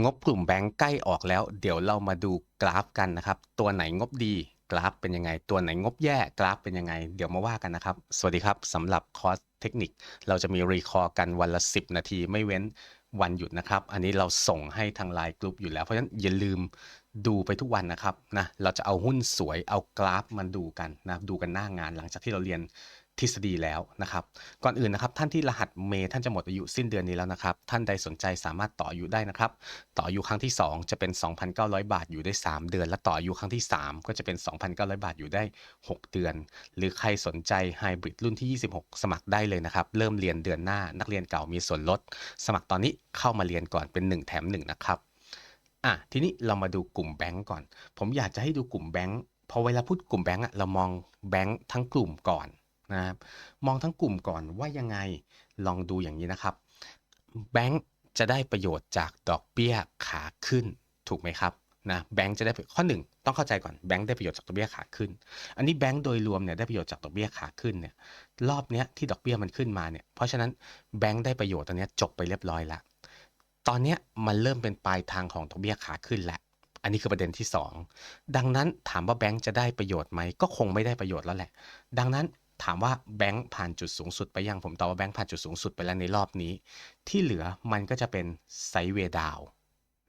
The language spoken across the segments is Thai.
งบกลุ่มแบงก์ใกล้ออกแล้ว เดี๋ยวเรามาดูกราฟกันนะครับ ตัวไหนงบดีกราฟเป็นยังไง ตัวไหนงบแย่กราฟเป็นยังไง เดี๋ยวมาว่ากันนะครับ สวัสดีครับสำหรับคอร์สเทคนิค เราจะมีรีคอร์กันวันละ 10 นาทีไม่เว้นวันหยุดนะครับ อันนี้เราส่งให้ทางไลน์กลุ่มอยู่แล้ว เพราะฉะนั้นอย่าลืมดูไปทุกวันนะครับนะ เราจะเอาหุ้นสวยเอากราฟมันดูกันนะ ดูกันหน้างานหลังจากที่เราเรียน ทฤษฎีแล้วนะครับ ก่อนอื่นนะครับท่านที่รหัสเมย์ท่านจะหมดอายุสิ้นเดือนนี้แล้วนะครับ ท่านใดสนใจสามารถต่ออายุได้นะครับ ต่ออายุครั้งที่ 2 จะเป็น 2,900 บาทอยู่ได้ 3 เดือน และต่ออายุครั้งที่ 3 ก็จะเป็น 2,900 บาทอยู่ได้ 6 เดือน หรือใครสนใจไฮบริดรุ่นที่ 26 สมัครได้เลยนะครับ เริ่มเรียนเดือนหน้านักเรียนเก่ามีส่วนลด สมัครตอนนี้เข้ามาเรียนก่อนเป็น 1 แถม 1 นะครับอะทีนี้เรามาดูกลุ่มแบงก์ก่อน ผมอยากจะให้ดูกลุ่มแบงก์พอเวลาพูดกลุ่มแบงก์อะเรามองแบงก์ทั้งกลุ่มก่อน นะครับมองทั้งกลุ่มก่อนว่ายังไงลองดูอย่างนี้นะครับแบงก์จะได้ประโยชน์จากดอกเบี้ยขาขึ้นถูกไหมครับนะแบงก์จะได้ข้อหนึ่งต้องเข้าใจก่อนแบงก์ได้ประโยชน์จากดอกเบี้ยขาขึ้น อันนี้แบงก์โดยรวมเนี่ยได้ประโยชน์จากดอกเบี้ยขาขึ้นเนี่ยรอบเนี้ยที่ดอกเบี้ยมันขึ้นมาเนี่ยเพราะฉะนั้นแบงก์ได้ประโยชน์ตอนนี้จบไปเรียบร้อยแล้วตอนนี้มันเริ่มเป็นปลายทางของดอกเบี้ยขาขึ้นแล้วอันนี้คือประเด็นที่ 2 ดังนั้นถามว่าแบงก์จะได้ประโยชน์ไหมก็คงไม่ได้ประโยชน์แล้วแหละ ดังนั้น ถามว่าแบงก์ผ่านจุดสูงสุดไปยังผมตอบว่าแบงก์ผ่านจุดสูงสุดไปแล้วในรอบนี้ ที่เหลือมันก็จะเป็นไซเวดาว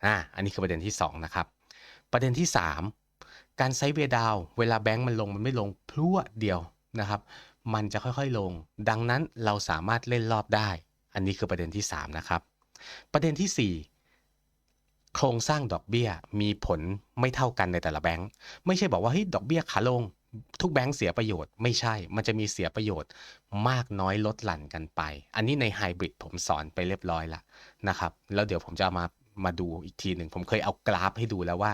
อ่าอันนี้คือประเด็นที่ 2 นะครับ ประเด็นที่ 3 การไซเวดาวเวลาแบงก์มันลงมันไม่ลงพรวดเดียวนะครับ มันจะค่อยๆลง ดังนั้นเราสามารถเล่นรอบได้ อันนี้คือประเด็นที่ 3 นะครับ ประเด็นที่ 4โครงสร้างดอกเบี้ยมีผลไม่เท่ากันในแต่ละแบงก์ไม่ใช่บอกว่าเฮ้ยดอกเบี้ยขาลง ทุกแบงก์เสียประโยชน์ไม่ใช่ มันจะมีเสียประโยชน์มากน้อยลดหลั่นกันไป อันนี้ในไฮบริดผมสอนไปเรียบร้อยละนะครับ แล้วเดี๋ยวผมจะมามาดูอีกทีหนึ่ง ผมเคยเอากราฟให้ดูแล้วว่า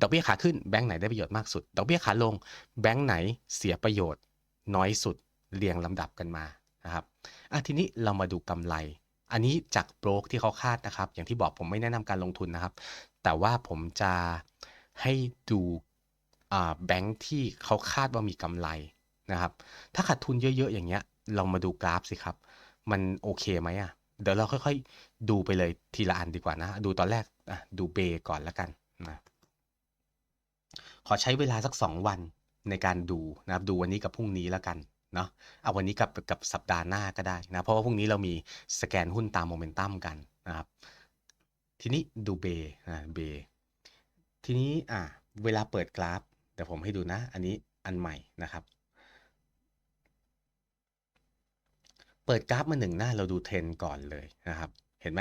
ดอกเบี้ยขาขึ้นแบงก์ไหนได้ประโยชน์มากสุด ดอกเบี้ยขาลงแบงก์ไหนเสียประโยชน์น้อยสุดเรียงลำดับกันมานะครับอะทีนี้เรามาดูกำไร อันนี้จากโบรกที่เขาคาดนะครับ อย่างที่บอกผมไม่แนะนำการลงทุนนะครับ แต่ว่าผมจะให้ดู แบงค์ที่เขาคาดว่ามีกำไรนะครับ ถ้าขาดทุนเยอะๆ อย่างเงี้ย เรามาดูกราฟสิครับ มันโอเคไหมอะ เดี๋ยวเราค่อยๆ ดูไปเลยทีละอันดีกว่านะ ดูตอนแรกอะดูเบก่อนแล้วกันนะขอใช้เวลาสัก 2 วันในการดูนะครับ ดูวันนี้กับพรุ่งนี้แล้วกันเนาะเอาวันนี้กับกับสัปดาห์หน้าก็ได้นะ เพราะว่าพรุ่งนี้เรามีสแกนหุ้นตามโมเมนตัมกันนะครับ ทีนี้ดูเบนะเบทีนี้อะเวลาเปิดกราฟ เดี๋ยวผมให้ดูนะ อันนี้อันใหม่นะครับ เปิดกราฟมาหนึ่งหน้าเราดูเทรนก่อนเลยนะครับ เห็นไหม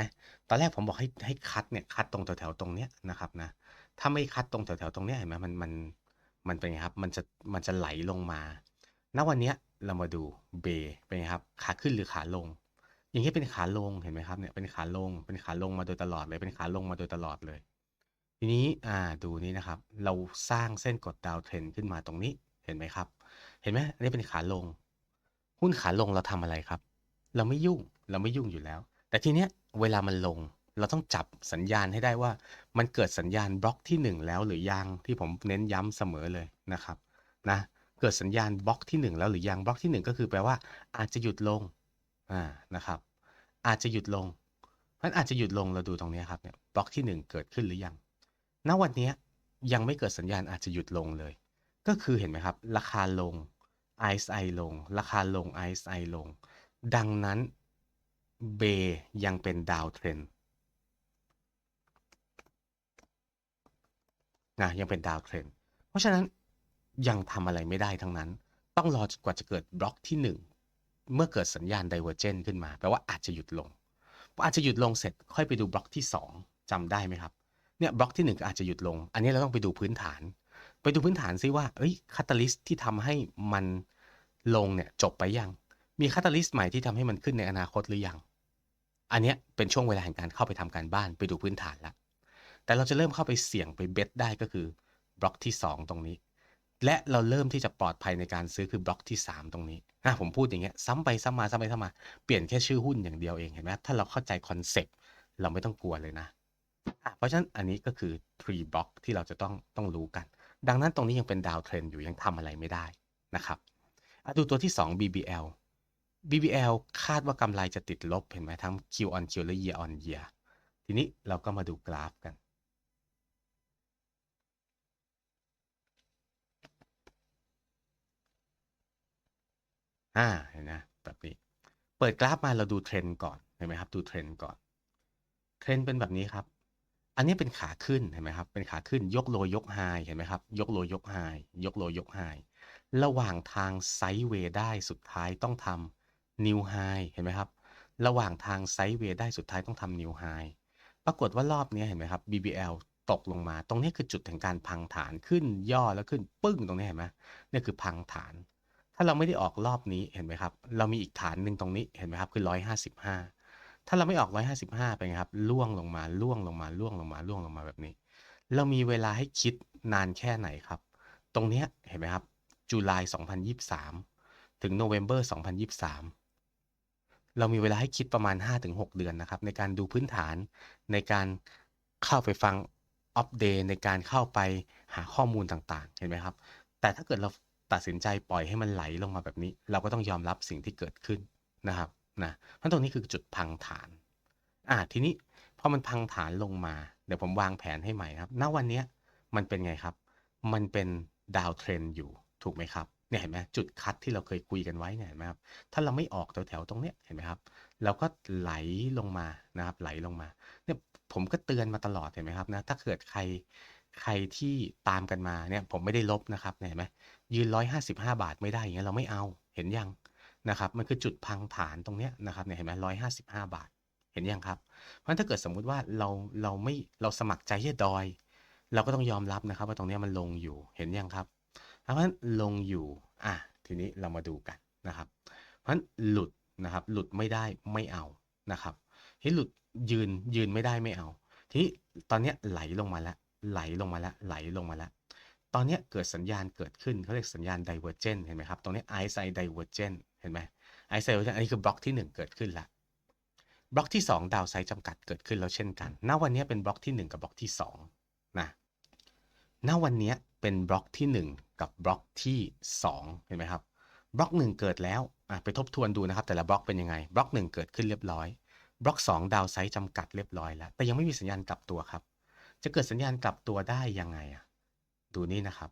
ตอนแรกผมบอกให้ให้คัดเนี่ยคัดตรงแถวๆตรงเนี้ยนะครับนะถ้าไม่คัดตรงแถวๆตรงเนี้ยเห็นไหมมันมันมันเป็นไงครับมันจะมันจะไหลลงมาณวันเนี้ยเรามาดูเบเป็นไงครับขาขึ้นหรือขาลง อย่างนี้เป็นขาลงเห็นไหมครับเนี่ยเป็นขาลงเป็นขาลงมาโดยตลอดเลยเป็นขาลงมาโดยตลอดเลย ทีนี้อ่าดูนี้นะครับ เราสร้างเส้นกดดาวเทรนขึ้นมาตรงนี้เห็นไหมครับ เห็นไหมอันนี้เป็นขาลง หุ้นขาลงเราทำอะไรครับ เราไม่ยุ่งเราไม่ยุ่งอยู่แล้ว แต่ทีเนี้ยเวลามันลง เราต้องจับสัญญาณให้ได้ว่า มันเกิดสัญญาณบล็อกที่ 1 แล้วหรือยังที่ผมเน้นย้ำเสมอเลยนะครับนะเกิดสัญญาณบล็อกที่ 1 แล้วหรือยังบล็อกที่ 1 ก็คือแปลว่า อาจจะหยุดลงอ่านะครับ อาจจะหยุดลงมันอาจจะหยุดลงเราดูตรงนี้ครับเนี่ยบล็อกที่ 1 เกิดขึ้นหรือยัง ณวันนี้ยังไม่เกิดสัญญาณอาจจะหยุดลงเลย ก็คือเห็นไหมครับ ราคาลง RSI ลง ราคาลง RSI ลง ดังนั้นเบยังเป็นดาวเทรนนะยังเป็นดาวเทรนเพราะฉะนั้นยังทำอะไรไม่ได้ทั้งนั้น ต้องรอกว่าจะเกิดบล็อกที่ 1 เมื่อเกิดสัญญาณไดเวอร์เจนขึ้นมา แปลว่าอาจจะหยุดลงพออาจจะหยุดลงเสร็จค่อยไปดูบล็อกที่ 2จำได้ไหมครับ เนี่ยบล็อกที่1อาจจะหยุดลง อันนี้เราต้องไปดูพื้นฐาน ไปดูพื้นฐานซิว่าเอ้ยคาตาลิสที่ทำให้มันลงเนี่ยจบไปยัง มีคาตาลิสใหม่ที่ทำให้มันขึ้นในอนาคตหรือยัง อันเนี้ยเป็นช่วงเวลาแห่งการเข้าไปทำการบ้านไปดูพื้นฐานล้วแต่เราจะเริ่มเข้าไปเสี่ยงไปเบสได้ก็คือบล็อกที่ 2 ตรงนี้ และเราเริ่มที่จะปลอดภัยในการซื้อคือบล็อกที่ 3 ตรงนี้นะผมพูดอย่างเงี้ยซ้ำไปซ้ำมาซ้ำไปซ้ำมาเปลี่ยนแค่ชื่อหุ้นอย่างเดียวเองเห็นไหมถ้าเราเข้าใจคอนเซปต์เราไม่ต้องกลัวเลยนะ เพราะฉะนั้นอันนี้ก็คือ tree block ที่เราจะต้องต้องรู้กัน ดังนั้นตรงนี้ยังเป็นดาวเทรนอยู่ยังทำอะไรไม่ได้นะครับดูตัวที่ 2 BBL BBL คาดว่ากำไรจะติดลบเห็นไหมทั้ง Q on Q และ Year on Year ทีนี้เราก็มาดูกราฟกัน อ่าเห็นนะแบบนี้ เปิดกราฟมาเราดูเทรนด์ก่อน เห็นไหมครับ ดูเทรนด์ก่อน เทรนด์เป็นแบบนี้ครับ อันนี้เป็นขาขึ้นเห็นไหมครับ เป็นขาขึ้นยกโลยกไฮเห็นไหมครับ ยกโลยกไฮยกโลยกไฮระหว่างทางไซด์เวย์ได้สุดท้ายต้องทำนิวไฮเห็นไหมครับ ระหว่างทางไซด์เวย์ได้สุดท้ายต้องทำนิวไฮปรากฏว่ารอบนี้เห็นไหมครับ BBL ตกลงมา ตรงนี้คือจุดแห่งการพังฐานขึ้นย่อแล้วขึ้นปึ้งตรงนี้เห็นไหมนี่คือพังฐาน ถ้าเราไม่ได้ออกรอบนี้เห็นไหมครับ เรามีอีกฐานหนึ่งตรงนี้เห็นไหมครับ คือ155 ถ้าเราไม่ออก155เป็นไงครับล่วงลงมาล่วงลงมาล่วงลงมาล่วงลงมาแบบนี้ เรามีเวลาให้คิดนานแค่ไหนครับ ตรงเนี้ยเห็นไหมครับจุลาย2023 ถึงโนเวม ber 2023 เรามีเวลาให้คิดประมาณ 5-6 เดือนนะครับ ในการดูพื้นฐานในการเข้าไปฟังอัปเดตในการเข้าไปหาข้อมูลต่างๆ เห็นไหมครับ แต่ถ้าเกิดเราตัดสินใจปล่อยให้มันไหลลงมาแบบนี้ เราก็ต้องยอมรับสิ่งที่เกิดขึ้นนะครับ นะเพราะตรงนี้คือจุดพังฐาน อ่าทีนี้พอมันพังฐานลงมา เดี๋ยวผมวางแผนให้ใหม่ครับ ณวันนี้มันเป็นไงครับ มันเป็นดาวเทรนอยู่ถูกไหมครับเนี่ยเห็นไหมจุดคัดที่เราเคยคุยกันไว้เนี่ยเห็นไหมครับถ้าเราไม่ออกแถวๆตรงเนี้ยเห็นไหมครับ เราก็ไหลลงมานะครับ ไหลลงมาเนี่ยผมก็เตือนมาตลอดเห็นไหมครับนะถ้าเกิดใครใครที่ตามกันมาเนี่ยผมไม่ได้ลบนะครับเนี่ยเห็นไหมยืนร้อยห้าสิบห้าบาทไม่ได้อย่างเงี้ยเราไม่เอาเห็นยัง นะครับ มันคือจุดพังฐานตรงเนี้ยนะครับเนี่ยเห็นไหมร้อยห้าสิบห้าบาท เห็นยังครับ เพราะถ้าเกิดสมมุติว่าเราเราไม่เราสมัครใจที่จะดอย เราก็ต้องยอมรับนะครับ ว่าตรงเนี้ยมันลงอยู่เห็นยังครับ เพราะฉะนั้นลงอยู่อะทีนี้เรามาดูกันนะครับ เพราะฉะนั้นหลุดนะครับ หลุดไม่ได้ไม่เอานะครับที่หลุดยืนยืนไม่ได้ไม่เอา ทีนี้ตอนเนี้ยไหลลงมาแล้วไหลลงมาแล้วไหลลงมาแล้วตอนนี้เกิดสัญญาณเกิดขึ้นเขาเรียกสัญญาณ divergent เห็นไหมครับ ตรงนี้ i s i divergent เห็นไหม i s i divergent อันนี้คือบล็อกที่ 1 เกิดขึ้นละบล็อกที่ 2 ดาวไซด์จำกัดเกิดขึ้นแล้วเช่นกัน ณ วันนี้เป็นบล็อกที่ 1 กับบล็อกที่2นะ ณ วันนี้เป็นบล็อกที่ 1 กับบล็อกที่ 2 เห็นไหมครับ บล็อก 1 เกิดแล้วไปทบทวนดูนะครับ แต่ละบล็อกเป็นยังไง บล็อก 1 เกิดขึ้นเรียบร้อย บล็อก 2 ดาวไซด์จำกัดเรียบร้อยแล้ว แต่ยังไม่มีสัญญาณกลับตัวครับ จะเกิดสัญญาณกลับตัวได้ยังไงอะดูนี่นะครับ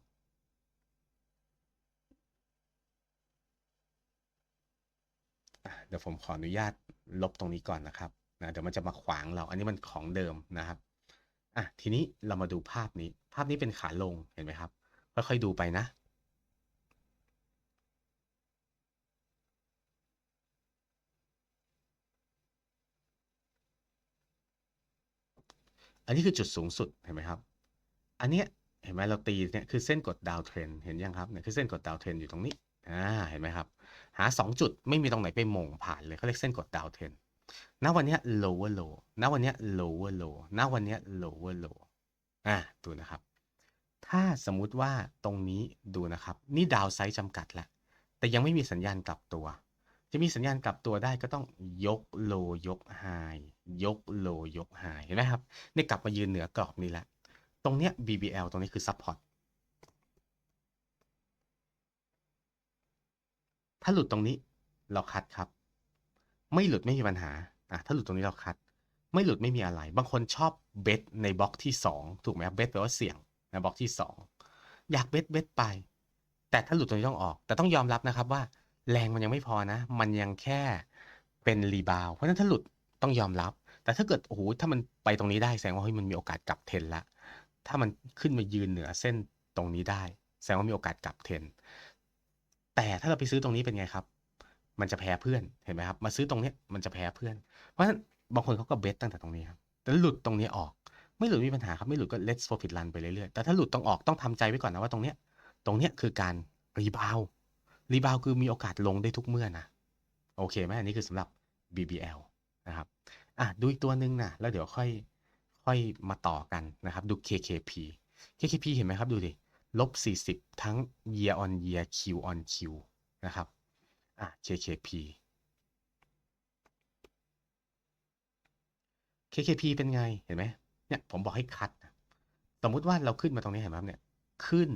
เดี๋ยวผมขออนุญาตลบตรงนี้ก่อนนะครับนะเดี๋ยวมันจะมาขวางเรา อันนี้มันของเดิมนะครับอะทีนี้เรามาดูภาพนี้ ภาพนี้เป็นขาลงเห็นไหมครับค่อยๆดูไปนะอันนี้คือจุดสูงสุดเห็นไหมครับ อันเนี้ยเห็นไหมเราตีเนี่ยคือเส้นกดดาวเทรนเห็นยังครับเนี่ยคือเส้นกดดาวเทรนอยู่ตรงนี้อ่าเห็นไหมครับ หา 2 จุดไม่มีตรงไหนไปมงผ่านเลยเขาเรียกเส้นกดดาวเทนณวันนี้ lower low ณวันนี้ lower low ณวันนี้ lower low อ่าดูนะครับ ถ้าสมมุติว่าตรงนี้ดูนะครับ นี่ดาวไซด์จำกัดแล้วแต่ยังไม่มีสัญญาณกลับตัว จะมีสัญญาณกลับตัวได้ก็ต้องยกโลยกไฮยกโลยกไฮเห็นไหมครับ นี่กลับมายืนเหนือกรอบนี้แล้ว ตรงเนี้ย BBL ตรงนี้คือ support ถ้าหลุดตรงนี้เราคัดครับ ไม่หลุดไม่มีปัญหาอะถ้าหลุดตรงนี้เราคัด ไม่หลุดไม่มีอะไร บางคนชอบเบสในบล็อกที่ 2 ถูกไหมเบสแปลว่าเสี่ยงในบล็อกที่ 2 อยากเบสเบสไป แต่ถ้าหลุดตรงนี้ต้องออก แต่ต้องยอมรับนะครับว่า แรงมันยังไม่พอนะ มันยังแค่เป็นรีบาวเพราะฉะนั้นถ้าหลุดต้องยอมรับ แต่ถ้าเกิดโอ้โหถ้ามันไปตรงนี้ได้แสดงว่าเฮ้ยมันมีโอกาสกลับเทนละถ้ามันขึ้นมายืนเหนือเส้นตรงนี้ได้ แสดงว่ามีโอกาสกลับเทน แต่ถ้าเราไปซื้อตรงนี้เป็นไงครับ มันจะแพ้เพื่อนเห็นไหมครับ มาซื้อตรงนี้มันจะแพ้เพื่อน เพราะฉะนั้นบางคนเขาก็เบสตั้งแต่ตรงนี้ครับแต่หลุดตรงนี้ออก ไม่หลุดมีปัญหาครับไม่หลุดก็ let's profit run ไปเรื่อยๆแต่ถ้าหลุดต้องออกต้องทำใจไว้ก่อนนะว่าตรงเนี้ยตรงเนี้ยคือการรีบาวรีบาวคือมีโอกาสลงได้ทุกเมื่อนะโอเคไหมอันนี้คือสำหรับ BBL นะครับอะดูอีกตัวหนึ่งนะแล้วเดี๋ยวค่อยค่อยมาต่อกันนะครับ ดู KKP KKP เห็นไหมครับดูดิ ลบ 40 ทั้ง year on year Q on Q นะครับ อะ KKP KKP เป็นไง เห็นไหมเนี่ย ผมบอกให้คัด สมมุติว่าเราขึ้นมาตรงนี้เห็นไหมครับเนี่ย ขึ้น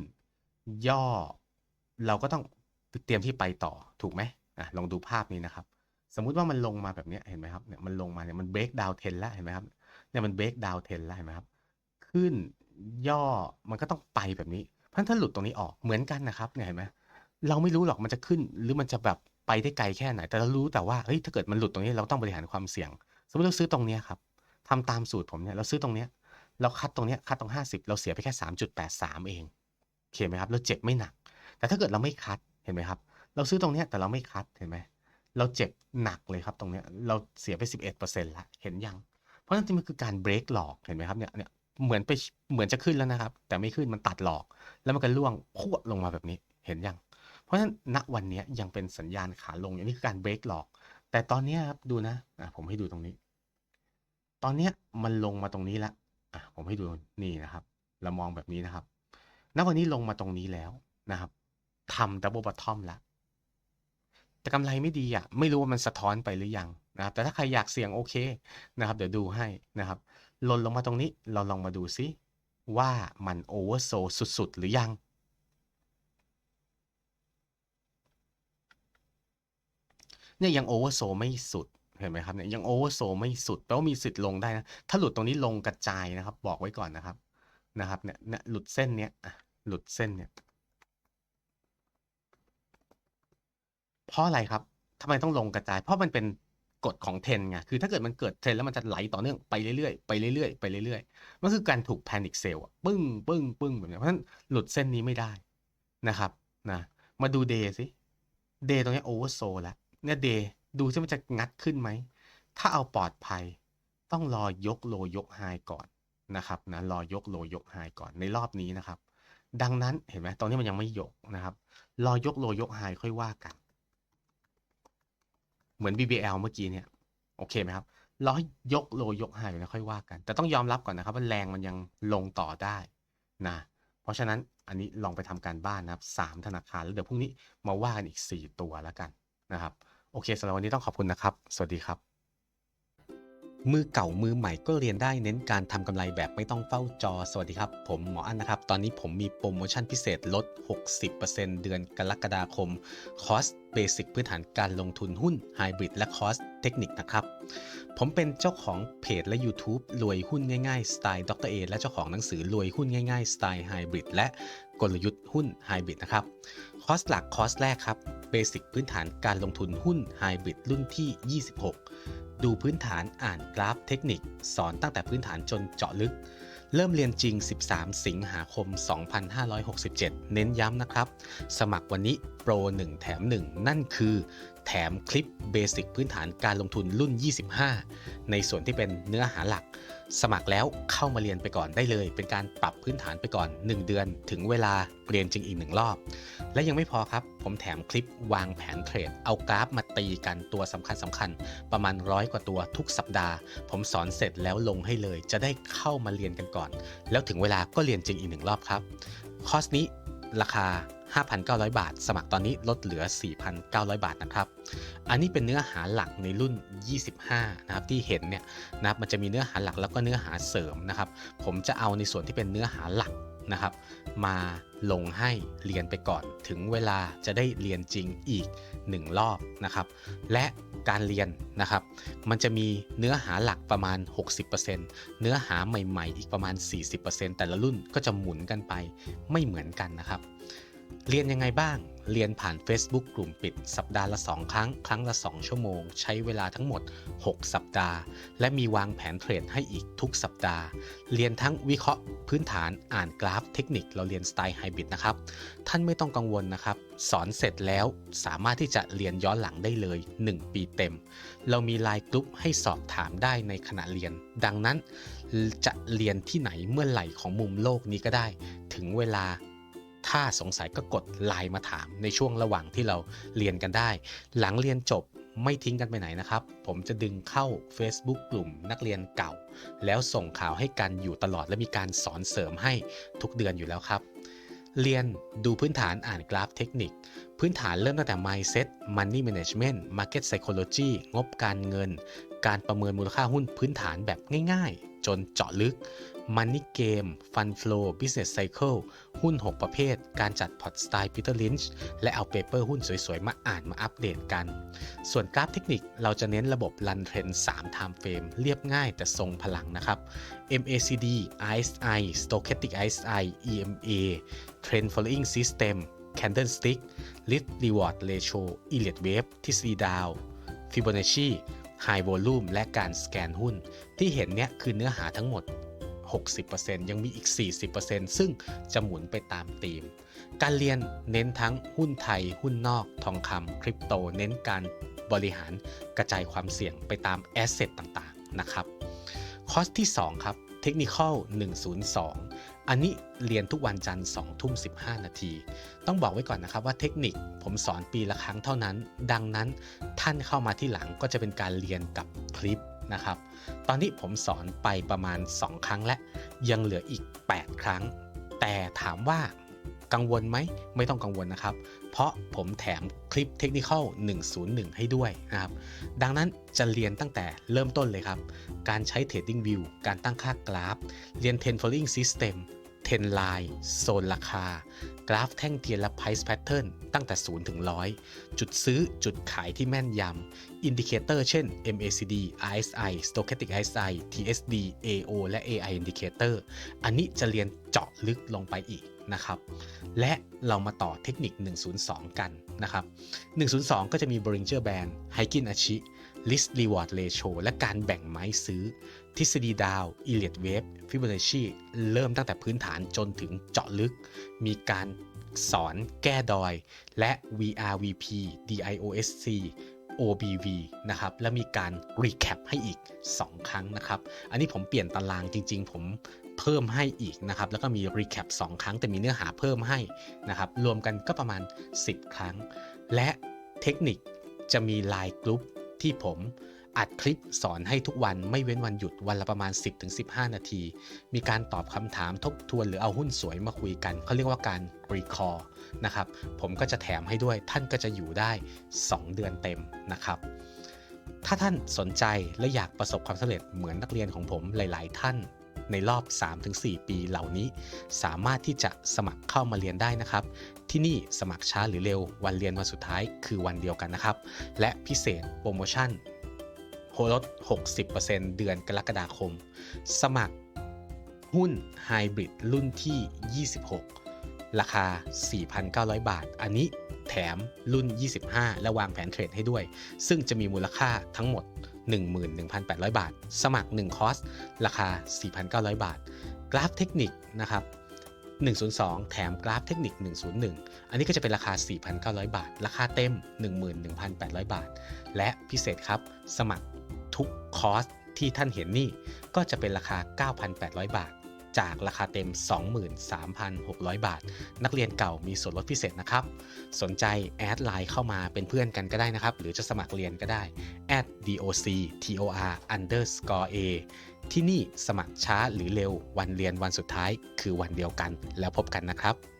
ย่อ เราก็ต้องเตรียมที่ไปต่อ ถูกไหมอะ ลองดูภาพนี้นะครับ สมมุติว่ามันลงมาแบบนี้เห็นไหมครับ เนี่ย มันลงมาเนี่ย มัน break down 10แล้ว เห็นไหมครับ เนี่ย มันเบรกดาวเทนแล้ว เห็นไหมครับ ขึ้นย่อ มันก็ต้องไปแบบนี้ เพราะฉะนั้นถ้าหลุดตรงนี้ออกเหมือนกันนะครับเนี่ยเห็นไหมเราไม่รู้หรอกมันจะขึ้น หรือมันจะแบบไปได้ไกลแค่ไหน แต่เรารู้แต่ว่าเฮ้ยถ้าเกิดมันหลุดตรงนี้เราต้องบริหารความเสี่ยง สมมติเราซื้อตรงนี้ครับทำตามสูตรผมเนี่ยเราซื้อตรงนี้เราคัดตรงนี้คัดตรง 50 เราเสียไปแค่ 3.83 เองโอเคไหมครับ เราเจ็บไม่หนัก แต่ถ้าเกิดเราไม่คัดเห็นไหมครับ เราซื้อตรงนี้แต่เราไม่คัดเห็นไหมเราเจ็บหนักเลยครับตรงนี้เราเสียไป 11%ละเห็นยัง เพราะฉะนั้นมันคือการเบรกหลอกเห็นไหมครับเนี่ยเนี่ย เหมือนไปเหมือนจะขึ้นแล้วนะครับ แต่ไม่ขึ้นมันตัดหลอก แล้วมันก็ล่วงพวดลงมาแบบนี้เห็นยัง เพราะฉะนั้นณวันนี้ยังเป็นสัญญาณขาลงอย่างนี้คือการเบรกหลอก แต่ตอนนี้ครับดูนะอะผมให้ดูตรงนี้ ตอนเนี้มันลงมาตรงนี้แล้วอะผมให้ดูนี่นะครับ เรามองแบบนี้นะครับณวันนี้ลงมาตรงนี้แล้วนะครับทำดับเบิลบอททอมแล้วแต่กำไรไม่ดีอะ ไม่รู้ว่ามันสะท้อนไปหรือยังนะครับ แต่ถ้าใครอยากเสี่ยงโอเคนะครับ เดี๋ยวดูให้นะครับ หล่นลงมาตรงนี้ เราลองมาดูซิว่ามันโอเวอร์โซสุด ๆ หรือยัง เนี่ยยังโอเวอร์โซไม่สุด เห็นไหมครับเนี่ยยังโอเวอร์โซไม่สุดแปลว่ามีสิทธิ์ลงได้นะ ถ้าหลุดตรงนี้ลงกระจายนะครับ บอกไว้ก่อนนะครับนะครับเนี่ยเนี่ยหลุดเส้นเนี้ยหลุดเส้นเนี่ยเพราะอะไรครับทำไมต้องลงกระจาย เพราะมันเป็น กฎของเทรนไงคือถ้าเกิดมันเกิดเทรนแล้วมันจะไหลต่อเนื่องไปเรื่อยๆไปเรื่อยๆไปเรื่อยๆมันคือการถูกแพนิคเซลปึ้งปึ้งปึ้งแบบนี้เพราะฉะนั้นหลุดเส้นนี้ไม่ได้นะครับนะมาดูเดย์สิเดย์ตรงนี้โอเวอร์โซแล้วเนี่ยเดย์ดูซิมันจะงัดขึ้นไหม ถ้าเอาปลอดภัยต้องรอยกโลยกไฮก่อนนะครับนะรอยกโลยกไฮก่อนในรอบนี้นะครับ ดังนั้นเห็นไหมตอนนี้มันยังไม่ยกนะครับ รอยกโลยกไฮค่อยว่ากัน เหมือน BBL เมื่อกี้เนี่ย โอเคไหมครับร้อยยกโลยกไฮแล้วค่อยว่ากัน แต่ต้องยอมรับก่อนนะครับว่าแรงมันยังลงต่อได้นะเพราะฉะนั้นอันนี้ลองไปทำการบ้านนะครับสามธนาคารแล้วเดี๋ยวพรุ่งนี้มาว่ากันอีก 4 ตัวแล้วกันนะครับ โอเคสำหรับวันนี้ต้องขอบคุณนะครับ สวัสดีครับ มือเก่ามือใหม่ก็เรียนได้เน้นการทำกำไรแบบไม่ต้องเฝ้าจอ สวัสดีครับ ผมหมออั้นนะครับ ตอนนี้ผมมีโปรโมชั่นพิเศษลด 60%เดือนกรกฎาคม คอร์สเบสิกพื้นฐานการลงทุนหุ้นไฮบริดและคอร์สเทคนิคนะครับ ผมเป็นเจ้าของเพจและ YouTube รวยหุ้นง่ายๆ สไตล์ดรเอและเจ้าของหนังสือรวยหุ้นง่ายๆ สไตล์ไฮบริดและกลยุทธ์หุ้นไฮบริดนะครับ คอร์สหลักคอร์สแรกครับเบสิกพื้นฐานการลงทุนหุ้นไฮบริดรุ่นที่ 26 ดูพื้นฐานอ่านกราฟเทคนิค สอนตั้งแต่พื้นฐานจนเจาะลึก เริ่มเรียนจริง 13 สิงหาคม 2567 เน้นย้ำนะครับ สมัครวันนี้โปร 1 แถม 1 นั่นคือ แถมคลิปเบสิกพื้นฐานการลงทุนรุ่น 25 ในส่วนที่เป็นเนื้อหาหลัก สมัครแล้วเข้ามาเรียนไปก่อนได้เลย เป็นการปรับพื้นฐานไปก่อน 1 เดือน ถึงเวลาเรียนจริงอีกหนึ่งรอบ และยังไม่พอครับ ผมแถมคลิปวางแผนเทรด เอากราฟมาตีกันตัวสำคัญสำคัญ ประมาณร้อยกว่าตัวทุกสัปดาห์ ผมสอนเสร็จแล้วลงให้เลย จะได้เข้ามาเรียนกันก่อน แล้วถึงเวลาก็เรียนจริงอีกหนึ่งรอบครับ คอร์สนี้ราคา 5,900 บาท สมัครตอนนี้ลดเหลือ 4,900 บาทนะครับ อันนี้เป็นเนื้อหาหลักในรุ่น 25 นะครับที่เห็นเนี่ยนะครับมันจะมีเนื้อหาหลักแล้วก็เนื้อหาเสริมนะครับ ผมจะเอาในส่วนที่เป็นเนื้อหาหลักนะครับ มาลงให้เรียนไปก่อน ถึงเวลาจะได้เรียนจริงอีก 1 รอบนะครับ และการเรียนนะครับ มันจะมีเนื้อหาหลักประมาณ 60%เนื้อหาใหม่ๆ อีกประมาณ 40%แต่ละรุ่นก็จะหมุนกันไปไม่เหมือนกันนะครับ เรียนยังไงบ้าง เรียนผ่าน Facebook กลุ่มปิด สัปดาห์ละ 2 ครั้ง ครั้งละ 2 ชั่วโมง ใช้เวลาทั้งหมด 6 สัปดาห์ และมีวางแผนเทรดให้อีกทุกสัปดาห์ เรียนทั้งวิเคราะห์พื้นฐานอ่านกราฟเทคนิคเราเรียนสไตล์ไฮบริดนะครับ ท่านไม่ต้องกังวลนะครับ สอนเสร็จแล้วสามารถที่จะเรียนย้อนหลังได้เลย 1 ปีเต็ม เรามีไลน์กลุ่มให้สอบถามได้ในขณะเรียน ดังนั้นจะเรียนที่ไหนเมื่อไหร่ของมุมโลกนี้ก็ได้ ถึงเวลา ถ้าสงสัยก็กดไลน์มาถามในช่วงระหว่างที่เราเรียนกันได้ หลังเรียนจบไม่ทิ้งกันไปไหนนะครับ ผมจะดึงเข้า Facebook กลุ่มนักเรียนเก่า แล้วส่งข่าวให้กันอยู่ตลอดและมีการสอนเสริมให้ทุกเดือนอยู่แล้วครับ เรียนดูพื้นฐานอ่านกราฟเทคนิค พื้นฐานเริ่มตั้งแต่ mindset money management market psychology งบการเงิน การประเมินมูลค่าหุ้นพื้นฐานแบบง่ายๆ จนเจาะลึก Money Game Fund Flow Business Cycle หุ้น 6 ประเภท การจัดพอร์ตสไตล์ Peter Lynch และเอาเปเปอร์หุ้นสวยๆ มาอ่านมาอัปเดตกัน ส่วนกราฟเทคนิคเราจะเน้นระบบ Run Trend 3 Time Frame เรียบง่ายแต่ทรงพลังนะครับ MACD RSI Stochastic RSI EMA Trend Following System Candlestick Risk Reward Ratio Elliott Wave ทฤษฎีดาว Fibonacci High Volume และการสแกนหุ้น ที่เห็นเนี่ยคือเนื้อหาทั้งหมด 60%ยังมีอีก 40%ซึ่งจะหมุนไปตามธีม การเรียนเน้นทั้งหุ้นไทย หุ้นนอก ทองคำคริปโต เน้นการบริหารกระจายความเสี่ยงไปตามแอสเซทต่างๆ นะครับ คอร์สที่ 2 ครับเทคนิค102 อันนี้เรียนทุกวันจันทร์2ทุ่ม 15 นาที ต้องบอกไว้ก่อนนะครับว่าเทคนิคผมสอนปีละครั้งเท่านั้น ดังนั้นท่านเข้ามาที่หลังก็จะเป็นการเรียนกับคลิป นะครับ ตอนนี้ผมสอนไปประมาณ 2 ครั้งและ ยังเหลืออีก 8 ครั้ง แต่ถามว่ากังวลไหมไม่ต้องกังวลนะครับ เพราะผมแถมคลิปเทคนิคอล101 ให้ด้วยนะครับ ดังนั้นจะเรียนตั้งแต่เริ่มต้นเลยครับ การใช้ Trading View การตั้งค่ากราฟ เรียน Ten Following System 10 Line โซนราคา กราฟแท่งเทียนและ Price Pattern ตั้งแต่ 0 ถึง 100 จุดซื้อจุดขายที่แม่นยำอินดิเคเตอร์เช่น MACD RSI Stochastic RSI TSD AO และ AI Indicator อันนี้จะเรียนเจาะลึกลงไปอีกนะครับ และเรามาต่อเทคนิค 102 กันนะครับ 102 ก็จะมี Bollinger Band h i k i n Achi Risk Reward Ratio และการแบ่งไม้ซื้อ ทฤษฎีดาว Elliott Wave Fibonacci เริ่มตั้งแต่พื้นฐานจนถึงเจาะลึก มีการสอนแก้ดอย และ VRVP DIOSC OBV นะครับ และมีการ recap ให้อีก 2 ครั้งนะครับ อันนี้ผมเปลี่ยนตารางจริง ๆ ผมเพิ่มให้อีกนะครับ แล้วก็มี recap 2 ครั้ง แต่มีเนื้อหาเพิ่มให้นะครับ รวมกันก็ประมาณ 10 ครั้ง และเทคนิคจะมีไลน์กลุ่มที่ผม อัดคลิปสอนให้ทุกวันไม่เว้นวันหยุดวันละประมาณ 10-15 นาที มีการตอบคำถามทบทวนหรือเอาหุ้นสวยมาคุยกัน เขาเรียกว่าการ recall นะครับ ผมก็จะแถมให้ด้วยท่านก็จะอยู่ได้ 2 เดือนเต็มนะครับ ถ้าท่านสนใจและอยากประสบความสำเร็จเหมือนนักเรียนของผมหลาย ๆ ท่านในรอบ 3-4 ปีเหล่านี้ สามารถที่จะสมัครเข้ามาเรียนได้นะครับ ที่นี่สมัครช้าหรือเร็ววันเรียนวันสุดท้ายคือวันเดียวกันนะครับ และพิเศษโปรโมชั่น ลด 60%เดือนกรกฎาคม สมัครหุ้นไฮบริดรุ่นที่ 26 ราคา 4,900 บาท อันนี้แถมรุ่น 25 และวางแผนเทรดให้ด้วย ซึ่งจะมีมูลค่าทั้งหมด 11,800 บาท สมัคร 1 คอร์ส ราคา 4,900 บาท กราฟเทคนิคนะครับ102 แถมกราฟเทคนิค 101 อันนี้ก็จะเป็นราคา 4,900 บาท ราคาเต็ม 11,800 บาท และพิเศษครับ สมัคร ทุกคอร์สที่ท่านเห็นนี่ ก็จะเป็นราคา 9,800 บาท จากราคาเต็ม 23,600 บาท นักเรียนเก่ามีส่วนลดพิเศษนะครับ สนใจแอดไลน์เข้ามาเป็นเพื่อนกันก็ได้นะครับ หรือจะสมัครเรียนก็ได้ at doc tor underscore a ที่นี่สมัครช้าหรือเร็ววันเรียนวันสุดท้ายคือวันเดียวกันแล้วพบกันนะครับ